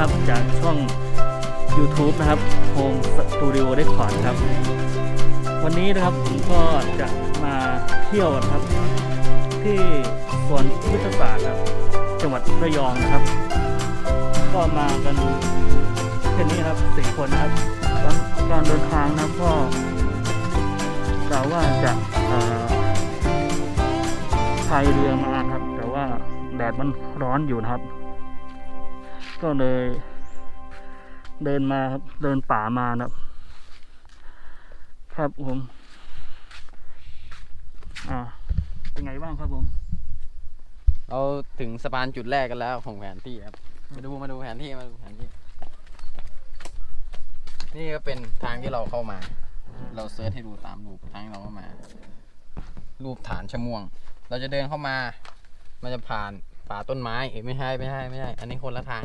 ครับ จากช่อง YouTube นะครับ Home Studio Record ครับ วันนี้นะครับผมก็จะมาเที่ยวครับ ที่สวนวิทยาศาสตร์ครับ จังหวัดระยองนะครับ ก็มากันแค่นี้ครับสี่คนนะครับตอนเดินทางนะก็กล่าวว่าจะพายเรือมาครับ แต่ว่าแดดมันร้อนอยู่นะครับ ก็เลย เดินมาครับ เดินป่ามานะครับ ครับผม อ่า เป็นไงบ้างครับผม เราถึงสะพานจุดแรกกันแล้วของแผนที่ครับ มาดูมาดูแผนที่มาดูแผนที่ นี่ก็เป็นทางที่เราเข้ามา เราเซิร์ชให้ดูตามรูปทางที่เราเข้ามา รูปฐานชะม่วง เราจะเดินเข้ามา มันจะผ่าน ป่าต้นไม้เอ้ยไม่ใช่ไม่ใช่ไม่ใช่อันนี้คนละทาง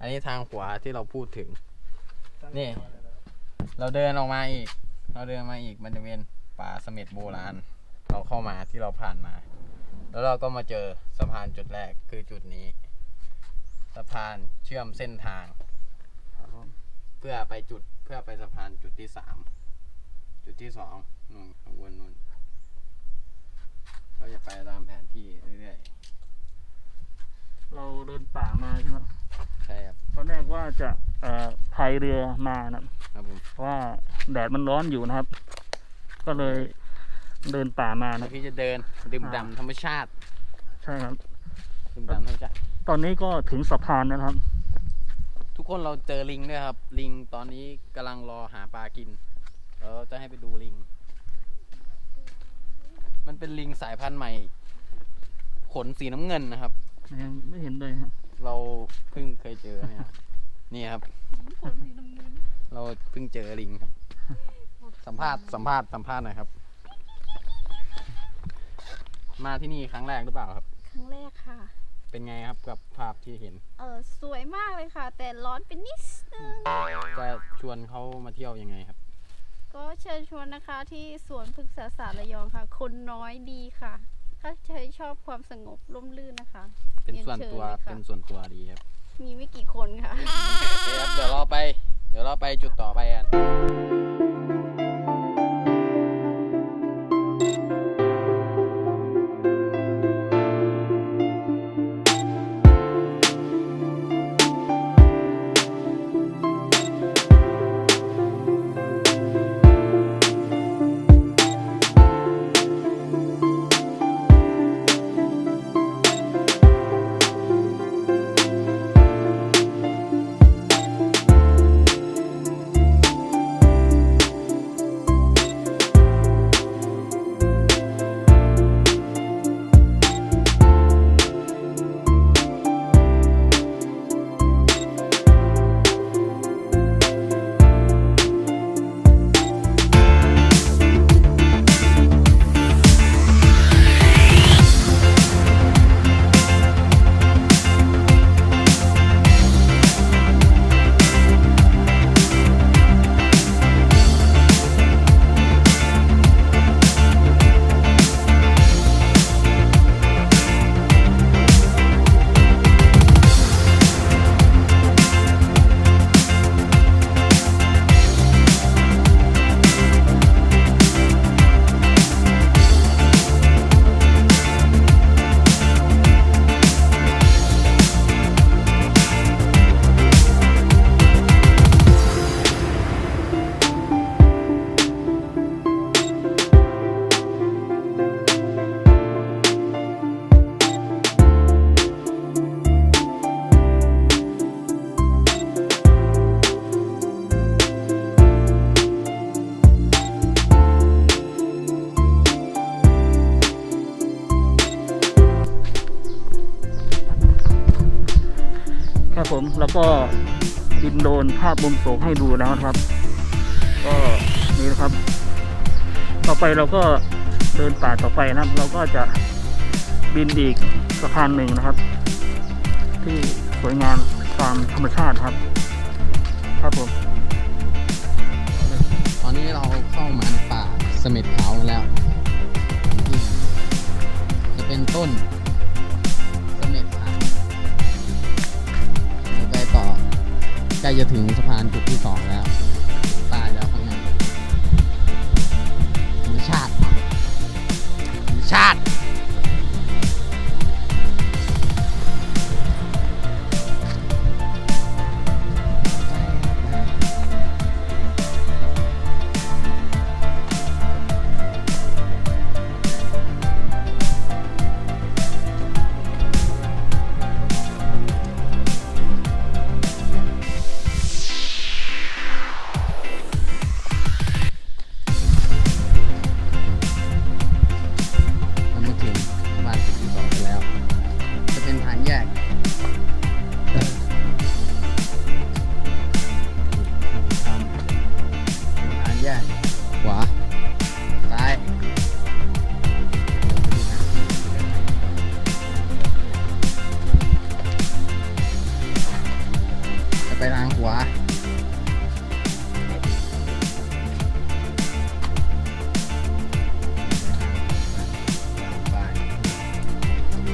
อันนี้ทางขวาที่เราพูดถึง นี่ เราเดินออกมาอีก เราเดินมาอีกมันจะเป็นป่าเสม็ดโบราณ เราเข้ามาที่เราผ่านมา แล้วเราก็มาเจอสะพานจุดแรกคือจุดนี้ สะพานเชื่อมเส้นทาง เพื่อไปจุดเพื่อไปสะพานจุดที่สามจุดที่สองนู่นข้างบนนู่น เราจะไปตามแผนที่เรื่อย เราเดินป่ามาใช่ไหมๆใช่ครับตอนแรกว่าจะเอ่อพายเรือมานะครับครับผมเพราะว่าแดดมันร้อนอยู่นะครับ ก็เลยเดินป่ามาแล้นะวพี่จะเดินดื่มอ่า ด่ำธรรมชาติใช่ครับ ดื่มด่ำธรรมชาติ ตอนนี้ก็ถึงสะพานแล้วนะครับ ทุกคนเราเจอลิงด้วยครับ ลิงตอนนี้กำลังรอหาปลากินเราจะให้ไปดูลิง มันเป็นลิงสายพันธุ์ใหม่ ขนสีน้ำเงินนะครับ ยังไม่เห็นเลยฮะเราเพิ่งเคยเจอเนี่ยครับนี่ครับเราเพิ่งเจอลิงครับ สัมภาษณ์สัมภาษณ์สัมภาษณ์หน่อยครับ มาที่นี่ครั้งแรกหรือเปล่าครับ ครั้งแรกค่ะ เป็นไงครับกับภาพที่เห็น เออสวยมากเลยค่ะ แต่ร้อนเป็นนิดนึง จะชวนเขามาเที่ยวยังไงครับ ก็เชิญชวนนะคะที่สวนพฤกษศาสตร์ระยองค่ะ คนน้อยดีค่ะ ถ้าใครชอบความสงบร่มรื่นนะคะเป็นส่วนตัวเรียนเชิญเลยค่ะเป็นส่วนตัวดีครับมีไม่กี่คนค่ะ โอเคครับ เดี๋ยวเราไป เดี๋ยวเราไปจุดต่อไปกัน ภาพมุมสูงให้ดูแล้วนะครับ ก็นี่นะครับ ต่อไปเราก็เดินป่าต่อไปนะครับเราก็จะบินอีกสะพานหนึ่งนะครับ ที่สวยงามตามธรรมชาติครับ ครับผมตอนนี้เราเข้ามาในป่าเสม็ดขาวแล้ว จะเป็นต้น ใกล้จะถึงสะพานจุดที่สองแล้วตายแล้วข้างหน้าธรรมชาติธรรมชาติ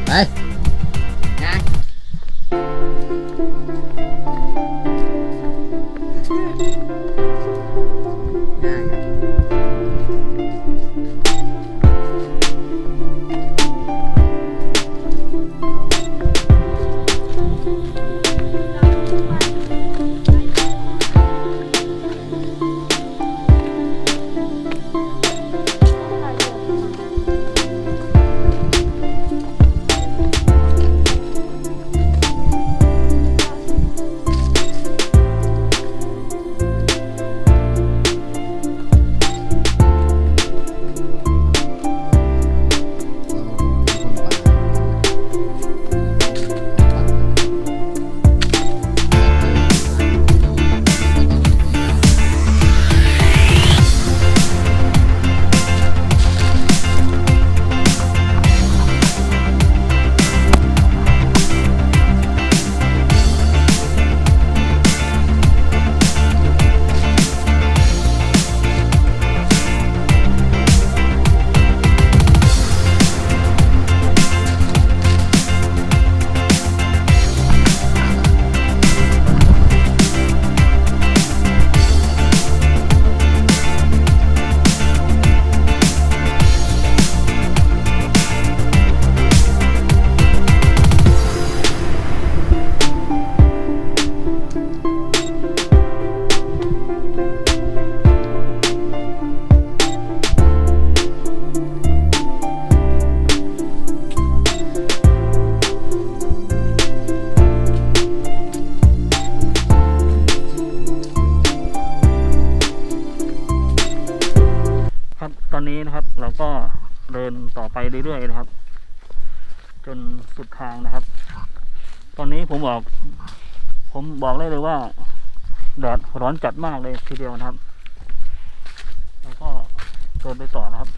ไเรื่อยๆนะครับ จนสุดทางนะครับ ตอนนี้ผมบอก ผมบอกได้เลยว่าแดดร้อนจัดมากเลยทีเดียวนะครับ แล้วก็เดินไปต่อนะครับ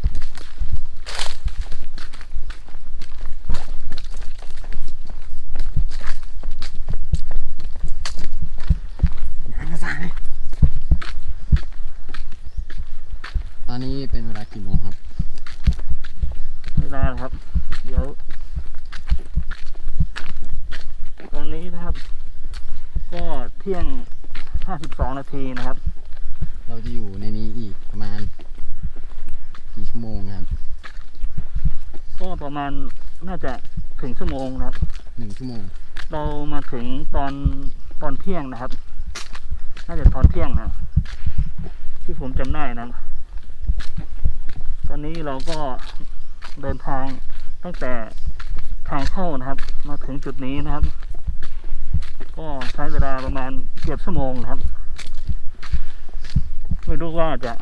งานภาษาเลยตอนนี้เป็นเวลากี่โมงครับ เวลานะครับ เดี๋ยว ตอนนี้นะครับ ก็เที่ยงห้าสิบสองนา ทีนะครับ เราจะอยู่ในนี้อีกประมาณกี่ชั่วโมงครับ ก็ประมาณน่าจะถึงชั่วโมงนะครับหนึ่งชั่วโมง เรามาถึงตอนตอนเที่ยงนะครับ น่าจะตอนเที่ยงนะที่ผมจำได้นะตอนนี้เราก็เดินทางตั้งแต่ทางเข้านะครับ มาถึงจุดนี้นะครับ ก็ใช้เวลาประมาณเกือบชั่วโมงนะครับ ไม่รู้ว่าจะ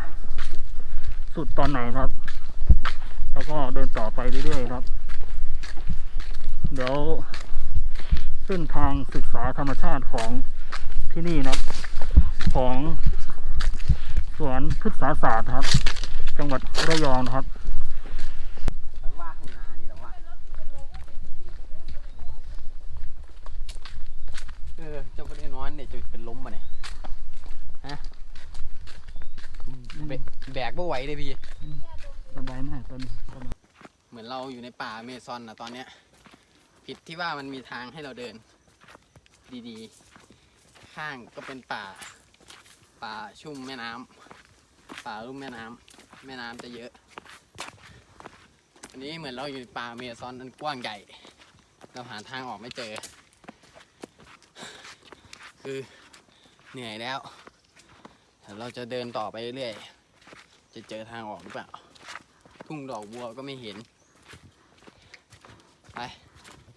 สุดตอนไหนครับ แล้วก็เดินต่อไปเรื่อยๆครับ เดี๋ยวเส้นทางศึกษาธรรมชาติของที่นี่นะครับ ของสวนพฤกษาศาสตร์ครับ จังหวัดระยองนะครับเออเจ้าประเด็นอยเนี่ยจะเป็นล้มมาเนี่ยฮะ แบกแบกไม่ไหวเลยพี่ สบายมากตอนนี้สบายเหมือนเราอยู่ในป่าอเมซอนนะตอนเนี้ย ผิดที่ว่ามันมีทางให้เราเดิน ดีๆ ข้างก็เป็นป่า ป่าชุ่มแม่น้ำป่าลุ่มแม่น้ำแม่น้ำจะเยอะวันนี้เหมือนเราอยู่ในป่าเมซอนอันกว้างใหญ่ เราหาทางออกไม่เจอ คือเหนื่อยแล้วแต่เราจะเดินต่อไปเรื่อยๆ จะเจอทางออกหรือเปล่า ทุ่งดอกบัวก็ไม่เห็น ไป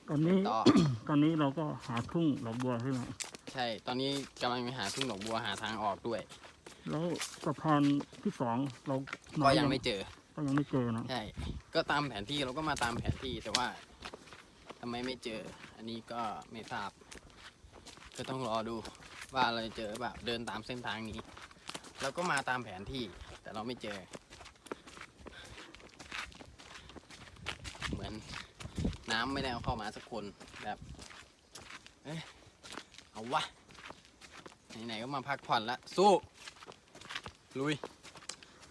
ตอนนี้ ต่อ ตอนนี้เราก็หาทุ่งดอกบัวขึ้นมาใช่ ตอนนี้กำลังไปหาทุ่งดอกบัวหาทางออกด้วย แล้วสะพานที่สองเราก็ยังไม่เจอ ก็ยังไม่เจอนะใช่ ก็ตามแผนที่เราก็มาตามแผนที่แต่ว่าทำไมไม่เจอ อันนี้ก็ไม่ทราบ ก็ต้องรอดูว่าเราจะเจอหรือเปล่าเดินตามเส้นทางนี้เราก็มาตามแผนที่ แต่เราไม่เจอ เหมือนน้ำไม่ได้เอาเข้ามาสักคนแบบเอ๊ะเอาวะ ไหนๆก็มาพักผ่อนละ สู้ ลุย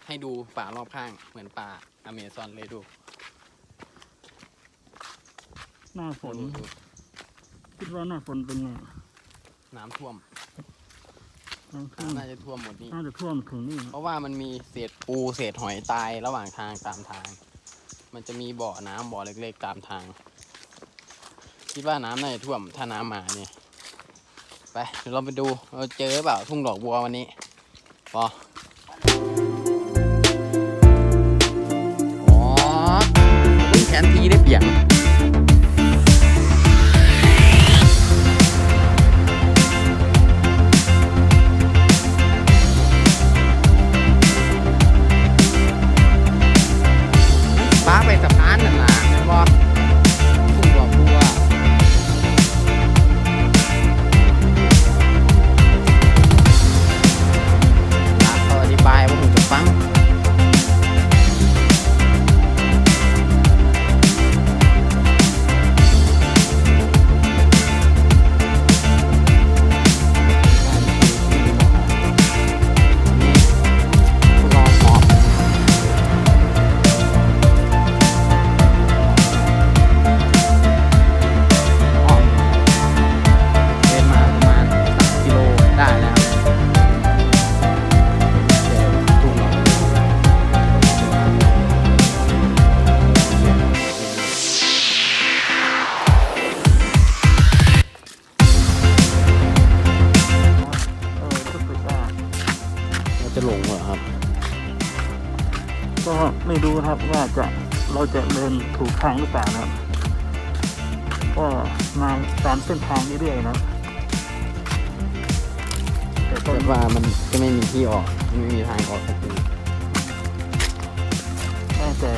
ให้ดูป่ารอบข้าง เหมือนป่าอเมซอนเลยดู หน้าฝนดูดูคิดว่าหน้าฝนเป็นไง น้ำท่วม น้ำท่วมน่าจะท่วมหมดนี่ น่าจะท่วมถึงนี่นะเพราะว่ามันมีเศษปูเศษหอยตายระหว่างทางตามทาง มันจะมีบ่อน้ำบ่อเล็กๆตามทาง คิดว่าน้ำน่าจะท่วมถ้าน้ำมาเนี่ย ไปเดี๋ยวเราไปดูเราเจอเปล่าทุ่งดอกบัววันนี้ปออ๋อพึ่งแผนทีได้เปลี่ยน แต่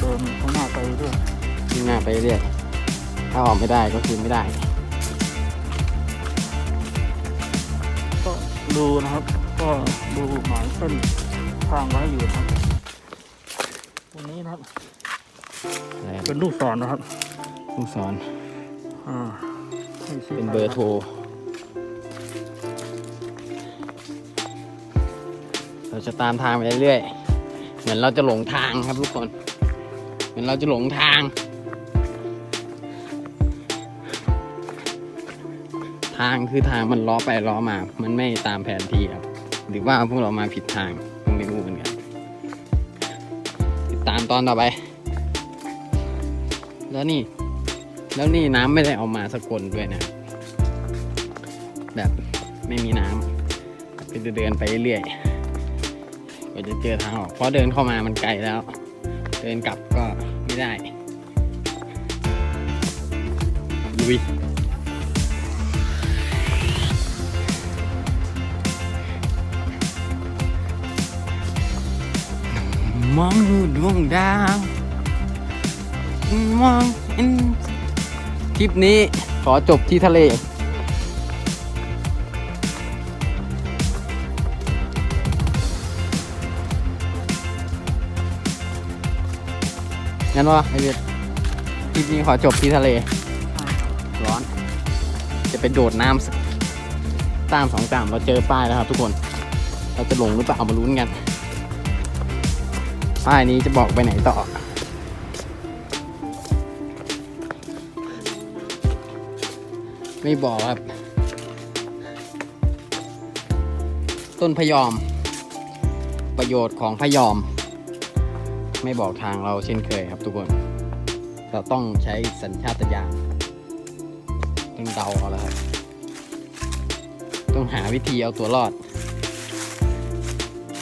เดินข้างหน้าไปเรื่อยยิ่งหน้าไปเรื่อยถ้าออกไม่ได้ก็คือไม่ได้ ก็ดูนะครับ ก็ดูหมายเส้นทางไว้อยู่นะครับตรงนี้นะครับอะไรเป็นลูกศรนะครับลูกศรอ่าให้ชี้เป็นไปเบอร์โทรเราจะตามทางไปเรื่อยๆเห มือนเราจะหลงทางครับทุกคน เหมือนเราจะหลงทาง ทางคือทางมันล้อไปล้อมา มันไม่ตามแผนที่ครับ หรือว่าพวกเรามาผิดทางก็ไม่รู้เหมือนกัน ติดตามตอนต่อไป แล้วนี่ แล้วนี่น้ำไม่ได้เอามาสกลด้วยนะ แบบไม่มีน้ำก็จะเดินไปเรื่อยๆ ก็จะเจอทางออกเพราะเดินเข้ามามันไกลแล้ว เดินกลับก็ไม่ได้ลุยมองดูดวงดาวมองเห็นคลิปนี้ขอจบที่ทะเล งั้นวะไอเวียดคลิปนี้ขอจบที่ทะเล ร้อน จะไปโดดน้ำสักตามสองตามเราเจอป้ายแล้วครับทุกคน เราจะหลงหรือเปล่ามาลุ้นกัน ป้ายนี้จะบอกไปไหนต่อ ไม่บอกครับ ต้นพยอม ประโยชน์ของพยอม ไม่บอกทางเราเช่นเคยครับทุกคน เราต้องใช้สัญชาตญาณต้องเดาเอาแล้วครับ ต้องหาวิธีเอาตัวรอด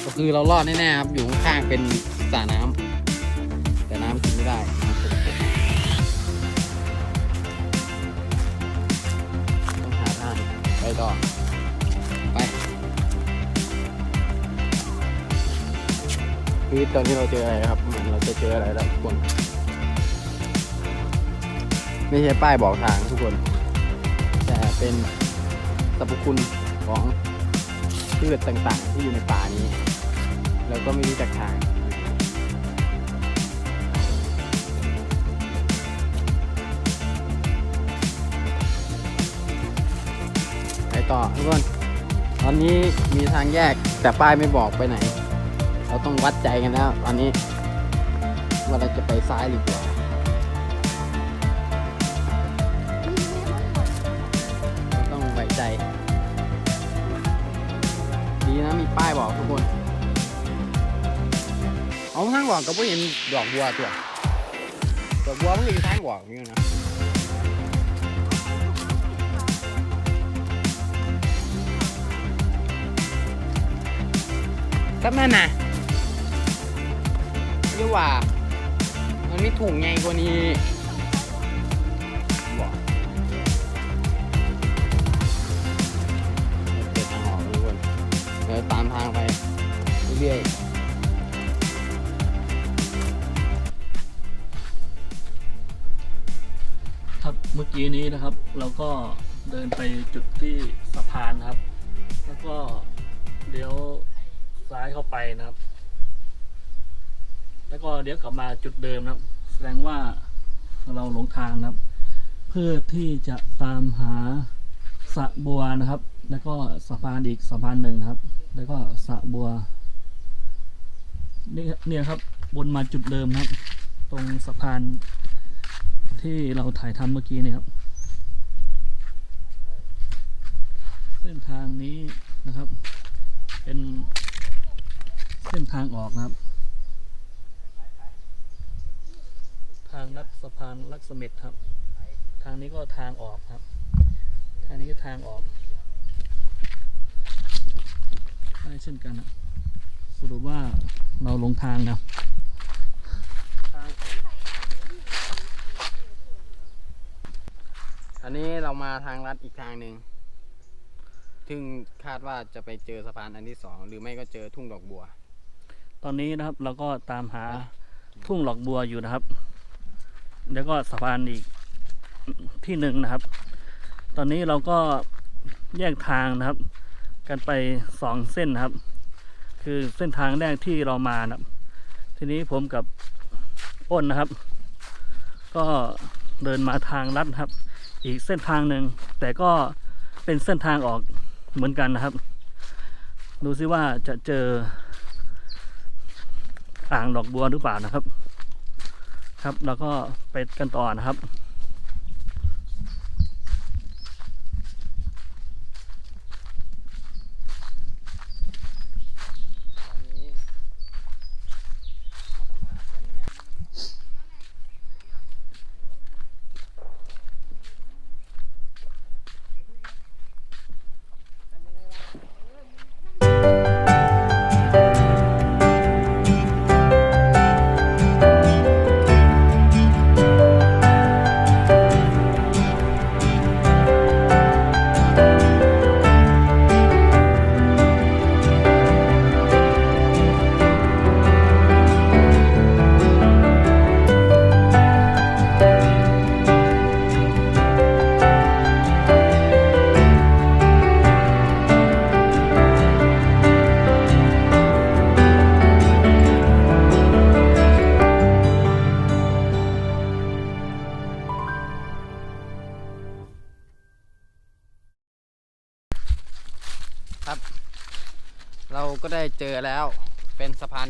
ก็คือเรารอดแน่ๆครับ อยู่ข้างๆเป็นสระน้ำแต่น้ำกินไม่ได้ต้องหาทางไปต่อ คือตอนที่เราเจออะไรครับเหมือนเราจะเจออะไรแล้วทุกคนไม่ใช่ป้ายบอกทางทุกคน แต่เป็นสรรพคุณของพืชต่างๆ ที่อยู่ในป่านี้เราก็ไม่รู้จักทางไปต่อทุกคน ตอนนี้มีทางแยกแต่ป้ายไม่บอกไปไหน ต้องวัดใจกันแล้วตอนนี้ว่าเราจะไปซ้ายหรือขวาต้องไว้ใจ ดีนะมีป้ายบอกทุกคนเอาทางบอกก็ไม่เห็นดอกบัวตัวดอกบัวมันก็อยู่ทางบอกนี่นะก็นั่น่ะ เรียกว่า มันไม่ถุงไงกว่านี้บอกเปิดทางออกทุกคนเดี๋ยวตามทางไปเรื่อยครับเมื่อกี้นี้นะครับ เราก็เดินไปจุดที่สะพานครับ แล้วก็เลี้ยวซ้ายเข้าไปนะครับ แล้วก็เลี้ยวกลับมาจุดเดิมนะครับ แสดงว่าเราหลงทางนะครับ เพื่อที่จะตามหาสะบัวนะครับ แล้วก็สะพานอีกสะพานหนึ่งนะครับ แล้วก็สะบัวนี่เนี่ยครับวนมาจุดเดิมครับ ตรงสะพานที่เราถ่ายทำเมื่อกี้นี่ครับ เส้นทางนี้นะครับ เป็นเส้นทางออกนะครับ ทางลัดสะพานลักษมิตรครับ ทางนี้ก็ทางออกครับ ทางนี้ก็ทางออกได้เช่นกันนะสรุปว่าเราลงทางนะทางๆอันนี้เรามาทางลัดอีกทางหนึ่งซึ่งคาดว่าจะไปเจอสะพานอันที่สองหรือไม่ก็เจอทุ่งดอกบัว ตอนนี้นะครับเราก็ตามหาอะทุ่งหลอกบัวอยู่นะครับ แล้วก็สะพานอีกที่หนึ่งนะครับ ตอนนี้เราก็แยกทางนะครับ กันไปสองเส้นนะครับ คือเส้นทางแรกที่เรามานะครับ ทีนี้ผมกับอ้นนะครับ ก็เดินมาทางลัดครับ อีกเส้นทางหนึ่งแต่ก็เป็นเส้นทางออกเหมือนกันนะครับ ดูซิว่าจะเจออ่างดอกบัวหรือเปล่านะครับ ครับแล้วก็ไปกันต่อนะครับ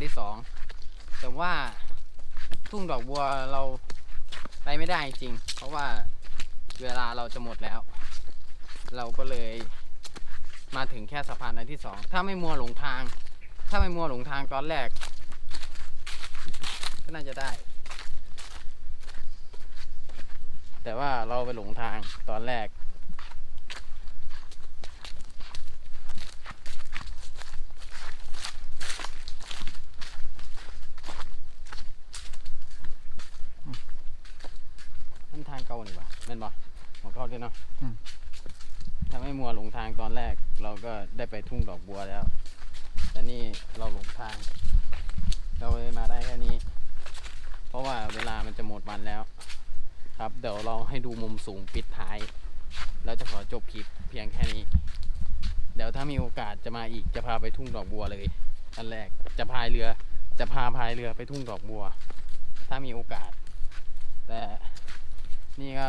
เป็นสะพานที่สองแต่ว่าทุ่งดอกบัวเราไปไม่ได้จริง เพราะว่าเวลาเราจะหมดแล้ว เราก็เลยมาถึงแค่สะพานอันที่สองถ้าไม่มัวหลงทาง ถ้าไม่มัวหลงทางตอนแรก ก็น่าจะได้ แต่ว่าเราไปหลงทางตอนแรก มันทางเก่านี่วะแม่นบ่หมอเก่าด้วยเนาะ อืม ถ้าไม่มัวหลงทางตอนแรก เราก็ได้ไปทุ่งดอกบัวแล้ว แต่นี่เราหลงทาง เราเลยมาได้แค่นี้ เพราะว่าเวลามันจะหมดวันแล้ว ครับ เดี๋ยวเราให้ดูมุมสูงปิดท้าย แล้วจะขอจบคลิปเพียงแค่นี้ เดี๋ยวถ้ามีโอกาสจะมาอีกจะพาไปทุ่งดอกบัวเลย อันแรกจะพายเรือ จะพาพายเรือไปทุ่งดอกบัว ถ้ามีโอกาส แต่นี่ก็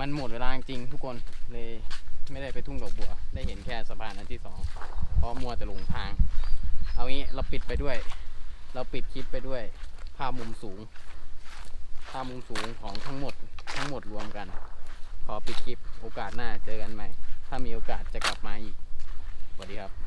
มันหมดเวลาจริงทุกคนเลยไม่ได้ไปทุ่งดอกบัว ได้เห็นแค่สะพานอันที่สองเพราะมัวแต่หลงทาง เอางี้เราปิดไปด้วย เราปิดคลิปไปด้วย ภาพมุมสูง ภาพมุมสูงของทั้งหมดทั้งหมดรวมกัน ขอปิดคลิปโอกาสหน้าเจอกันใหม่ ถ้ามีโอกาสจะกลับมาอีกสวัสดีครับ